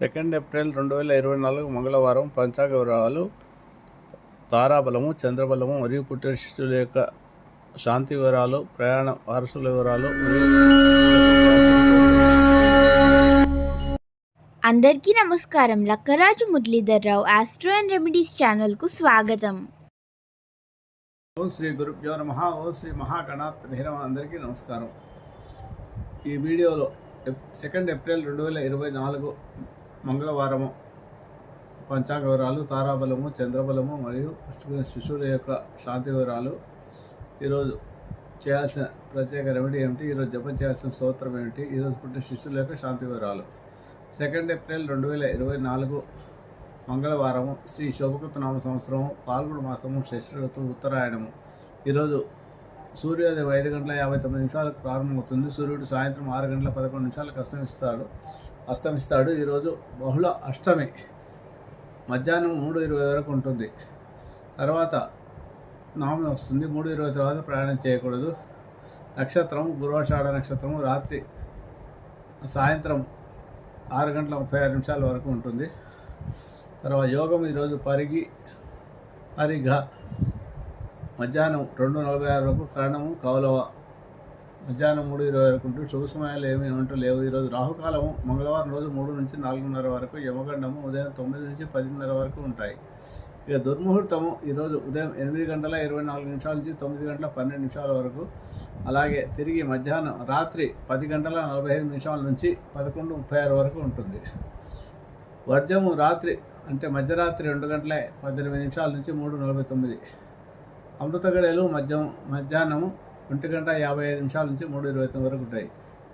Second April రెండు వేల ఇరవై నాలుగు మంగళవారం పంచాంగ వివరాలు తారాబలము చంద్రబలము మరియు పుట్టిన శిశువుల యొక్క శాంతి వివరాలు ప్రయాణ వారసుల వివరాలు మరియు అందరికీ నమస్కారం. Lakkaraju Muralidhar Rao astro and remedies ఛానల్కు స్వాగతం. ఓం శ్రీ గురుభ్యో నమ. ఓం శ్రీ మహాగణాత్ భైరవ అందరికీ నమస్కారం. ఈ వీడియోలో సెకండ్ ఏప్రిల్ రెండు వేల ఇరవై నాలుగు మంగళవారము. పంచాంగ వివరాలు తారాబలము చంద్రబలము మరియు పుష్టిన శిశువుల యొక్క శాంతి వివరాలు. ఈరోజు చేయాల్సిన ప్రత్యేక రెమెడీ ఏమిటి? ఈరోజు జపం చేయాల్సిన స్తోత్రం ఏమిటి? ఈరోజు పుట్టిన శిశువుల యొక్క శాంతి వివరాలు. సెకండ్ ఏప్రిల్ రెండు వేల ఇరవై నాలుగు మంగళవారము శ్రీ శోభకృత నామ సంవత్సరము పాల్గొడు మాసము శశి ఋతువు ఉత్తరాయణము. ఈరోజు సూర్యోదయం ఐదు గంటల యాభై తొమ్మిది నిమిషాలకు ప్రారంభమవుతుంది. సూర్యుడు సాయంత్రం ఆరు గంటల పదకొండు నిమిషాలకు అస్తమిస్తాడు. అస్తమిస్తాడు. ఈరోజు బహుళ అష్టమి. మధ్యాహ్నం మూడు ఇరవై వరకు ఉంటుంది. తర్వాత నామం వస్తుంది. మూడు ఇరవై తర్వాత ప్రయాణం చేయకూడదు. నక్షత్రం గురువాషాఢ నక్షత్రం రాత్రి సాయంత్రం ఆరు గంటల ముప్పై ఆరు నిమిషాల వరకు ఉంటుంది. తర్వాత యోగం ఈరోజు పరిగి పరిఘ మధ్యాహ్నం రెండు నలభై ఆరు వరకు కరణము కౌలవ మధ్యాహ్నం మూడు ఇరవై వరకు ఉంటూ శుభ సమయాలు ఏమీ ఉంటూ లేవు. ఈరోజు రాహుకాలము మంగళవారం రోజు మూడు నుంచి నాలుగున్నర వరకు యమగండము ఉదయం తొమ్మిది నుంచి పదిన్నర వరకు ఉంటాయి. ఇక దుర్ముహూర్తము ఈరోజు ఉదయం ఎనిమిది గంటల ఇరవై నాలుగు నిమిషాల నుంచి తొమ్మిది గంటల పన్నెండు నిమిషాల వరకు. అలాగే తిరిగి మధ్యాహ్నం రాత్రి పది గంటల నలభై ఐదు నిమిషాల నుంచి పదకొండు ముప్పై ఆరు వరకు ఉంటుంది. వర్జము రాత్రి అంటే మధ్యరాత్రి రెండు గంటల పద్దెనిమిది నిమిషాల నుంచి మూడు నలభై తొమ్మిది. అమృత గడియలు మధ్యం మధ్యాహ్నము ఒంటి గంట యాభై ఐదు నిమిషాల నుంచి మూడు ఇరవై తొమ్మిది వరకు ఉంటాయి.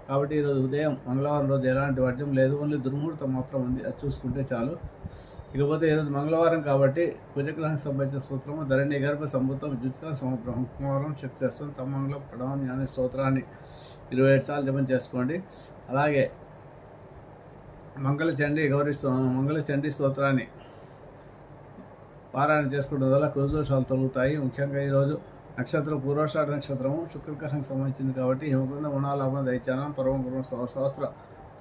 కాబట్టి ఈరోజు ఉదయం మంగళవారం రోజు ఎలాంటి వర్జం లేదు. ఓన్లీ దుర్ముహూర్తం మాత్రం ఉంది. అది చూసుకుంటే చాలు. ఇకపోతే ఈరోజు మంగళవారం కాబట్టి కుజగ్రహం సంబంధించిన సూత్రము ధరణి గర్భ సంభూతం జుత్క సమబ్రహ్మ కుమారం చేస్తాం తమంగళం ప్రణవం అనే స్తోత్రాన్ని ఇరవై ఏడు సార్లు జపం చేసుకోండి. అలాగే మంగళ చండీ గౌరీ మంగళ చండీ స్తోత్రాన్ని పారాయణ చేసుకోవడం వల్ల కుదోషాలు తొలుగుతాయి. ముఖ్యంగా ఈరోజు నక్షత్రం పూర్వాషాఢ నక్షత్రము శుక్రగ్రహానికి సంబంధించింది కాబట్టి హిమకుంద గుణాలాభం దైత్యానం పరమ గురు సహస్ర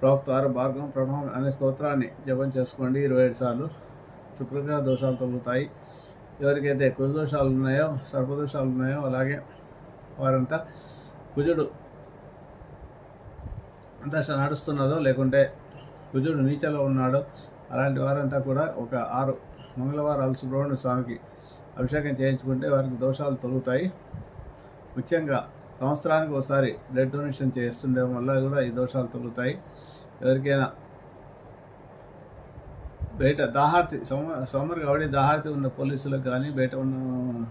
ప్రోక్తారు భార్గం ప్రణవం అనే స్తోత్రాన్ని జపం చేసుకోండి. ఇరవై ఏడు సార్లు శుక్రగ్రహ దోషాలు తొలుగుతాయి. ఎవరికైతే కుజదోషాలు ఉన్నాయో సర్పదోషాలు ఉన్నాయో అలాగే వారంతా కుజుడు దశ నడుస్తున్నదో లేకుంటే కుజుడు నీచలో ఉన్నాడో అలాంటి వారంతా కూడా ఒక ఆరు మంగళవారాలు సుబ్రహ్మణ్య స్వామికి అభిషేకం చేయించుకుంటే వారికి దోషాలు తొలుగుతాయి. ముఖ్యంగా సంవత్సరానికి ఒకసారి బ్లడ్ డొనేషన్ చేస్తుండడం వల్ల కూడా ఈ దోషాలు తొలుగుతాయి. ఎవరికైనా బయట దాహార్తి సమ్మర్ సమ్మర్ కాబట్టి దాహార్తి ఉన్న పోలీసులకు కానీ బయట ఉన్న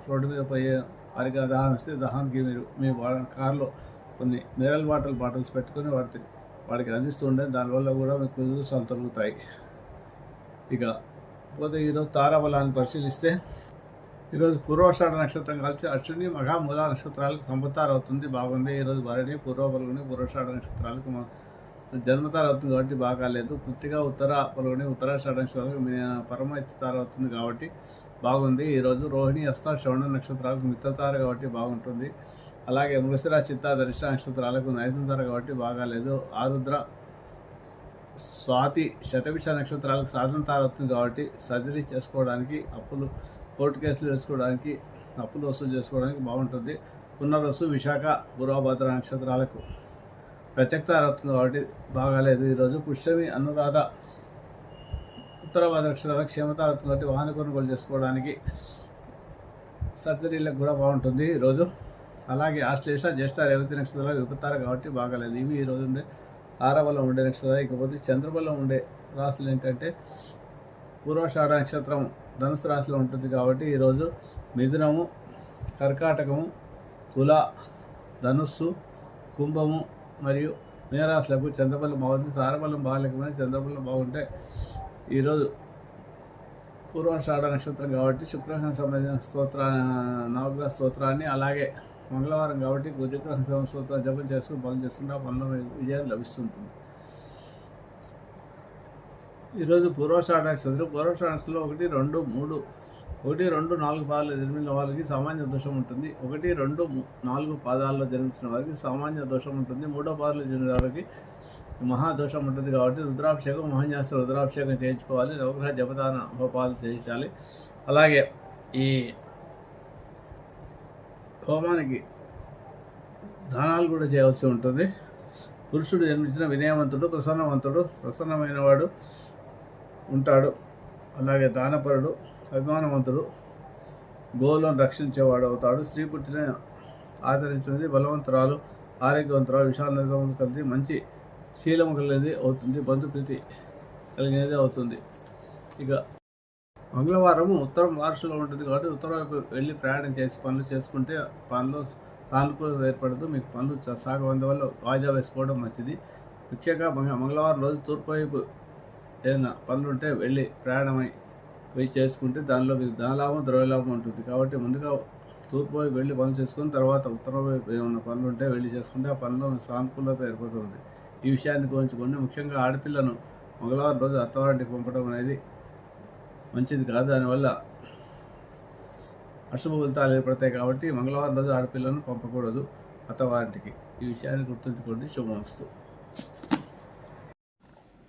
రోడ్డు మీద పోయే వారికి దాహం ఇస్తే దాహానికి మీరు మీ కారులో కొన్ని మినరల్ వాటర్ బాటిల్స్ పెట్టుకొని వాటి వాడికి అందిస్తుండే దానివల్ల కూడా మీకు దోషాలు తొలుగుతాయి. ఇక పోతే ఈరోజు తారాబలాన్ని పరిశీలిస్తే ఈరోజు పూర్వాషాఢ నక్షత్రం కలిసి అశ్విని మఘా మూల నక్షత్రాలకు సంపత్తారు అవుతుంది బాగుంది. ఈరోజు భరణి పూర్వ పలుగుని పూర్వాషాఢ నక్షత్రాలకు జన్మతారు అవుతుంది కాబట్టి బాగాలేదు. పూర్తిగా ఉత్తర పలుగుని ఉత్తరాషాఢ నక్షత్రాలకు మీ పరమ అవుతుంది కాబట్టి బాగుంది. ఈరోజు రోహిణి అస్త శ్రవణ నక్షత్రాలకు మిత్రతారు కాబట్టి బాగుంటుంది. అలాగే మృసిరా చిత్త దర్శ నక్షత్రాలకు నైతంతార కాబట్టి బాగాలేదు. ఆరుద్ర స్వాతి శతవిష నక్షత్రాలకు సాధనతార అవుతుంది కాబట్టి సర్జరీ చేసుకోవడానికి అప్పులు కోర్టు కేసులు వేసుకోవడానికి అప్పులు వసూలు చేసుకోవడానికి బాగుంటుంది. పునర్వసు విశాఖ పూర్వభద్ర నక్షత్రాలకు ప్రత్యక్త అవుతుంది కాబట్టి బాగాలేదు. ఈరోజు పుష్యమి అనురాధ ఉత్తరభద్ర నక్షత్రాలకు క్షేమత అవుతుంది కాబట్టి వాహన కొనుగోలు చేసుకోవడానికి సర్జరీలకు కూడా బాగుంటుంది ఈరోజు. అలాగే ఆశ్లేష జ్యేష్ఠ రేవతి నక్షత్రాలు విపత్తార కాబట్టి బాగాలేదు. ఇవి ఈరోజు ఉండే తారబలం ఉండే నక్షత్రాలు. ఇకపోతే చంద్రబలం ఉండే రాశులు ఏంటంటే పూర్వషాఢ నక్షత్రం ధనుసు రాశిలో ఉంటుంది కాబట్టి ఈరోజు మిథునము కర్కాటకము తుల ధనుస్సు కుంభము మరియు మీనరాశులకు చంద్రబలం బాగుంది. సారబలం బాగాలేకపోయినా చంద్రబలం బాగుంటే ఈరోజు పూర్వాషాఢ నక్షత్రం కాబట్టి శుక్రగ్రహం సంబంధించిన స్తోత్ర నవగ్రహ స్తోత్రాన్ని అలాగే మంగళవారం కాబట్టి గురుగ్రహం స్తోత్రం జపం చేసుకుని పనులు చేసుకుంటే ఆ పనులు విజయం లభిస్తుంటుంది. ఈరోజు పూర్వాషాఢ అందరూ పూర్వాషాఢ ఒకటి రెండు మూడు ఒకటి రెండు నాలుగు పాదాలు జన్మించిన వారికి సామాన్య దోషం ఉంటుంది. ఒకటి రెండు నాలుగు పాదాల్లో జన్మించిన వారికి సామాన్య దోషం ఉంటుంది. మూడో పాదాలు జన్మిన వారికి మహాదోషం ఉంటుంది కాబట్టి రుద్రాభిషేకం మహాన్యాస రుద్రాభిషేకం చేయించుకోవాలి. నవగ్రహ జపదాన హోపాలు చేయించాలి. అలాగే ఈ హోమానికి దానాలు కూడా చేయవలసి ఉంటుంది. పురుషుడు జన్మించిన వినయవంతుడు ప్రసన్నవంతుడు ప్రసన్నమైన వాడు ఉంటాడు. అలాగే దానపరుడు అభిమానవంతుడు గోవులను రక్షించేవాడు అవుతాడు. స్త్రీ పుట్టిన ఆదరించినది బలవంతురాలు ఆరోగ్యవంతురాలు విశాలత కలిసి మంచి శీలము కలిగినది అవుతుంది బంధుప్రీతి కలిగినది అవుతుంది. ఇక మంగళవారము ఉత్తరం వారసులో ఉంటుంది కాబట్టి ఉత్తరం వైపు వెళ్ళి ప్రయాణం చేసి పనులు చేసుకుంటే పనులు సానుకూలత ఏర్పడదు. మీకు పనులు చ- వల్ల వాయిదా వేసుకోవడం మంచిది. ముఖ్యంగా మంగళవారం రోజు తూర్పు వైపు ఏదైనా పనులు ఉంటే వెళ్ళి ప్రయాణమై పోయి చేసుకుంటే దానిలో మీకు ధనలాభం ద్రవ్యలాభం ఉంటుంది. కాబట్టి ముందుగా తూర్పు వైపు వెళ్ళి పనులు చేసుకుని తర్వాత ఉత్తరం వైపు ఏమైనా పనులు ఉంటే వెళ్ళి చేసుకుంటే ఆ పనిలో సానుకూలత ఏర్పడుతుంది. ఈ విషయాన్ని గురించుకోండి ముఖ్యంగా ఆడపిల్లను మంగళవారం రోజు అత్తవారింటికి పంపడం అనేది మంచిది కాదు. దానివల్ల అశుభ ఫలితాలు ఏర్పడతాయి కాబట్టి మంగళవారం రోజు ఆడపిల్లను పంపకూడదు అత్తవారింటికి. ఈ విషయాన్ని గుర్తుంచుకోండి. శుభమస్తు.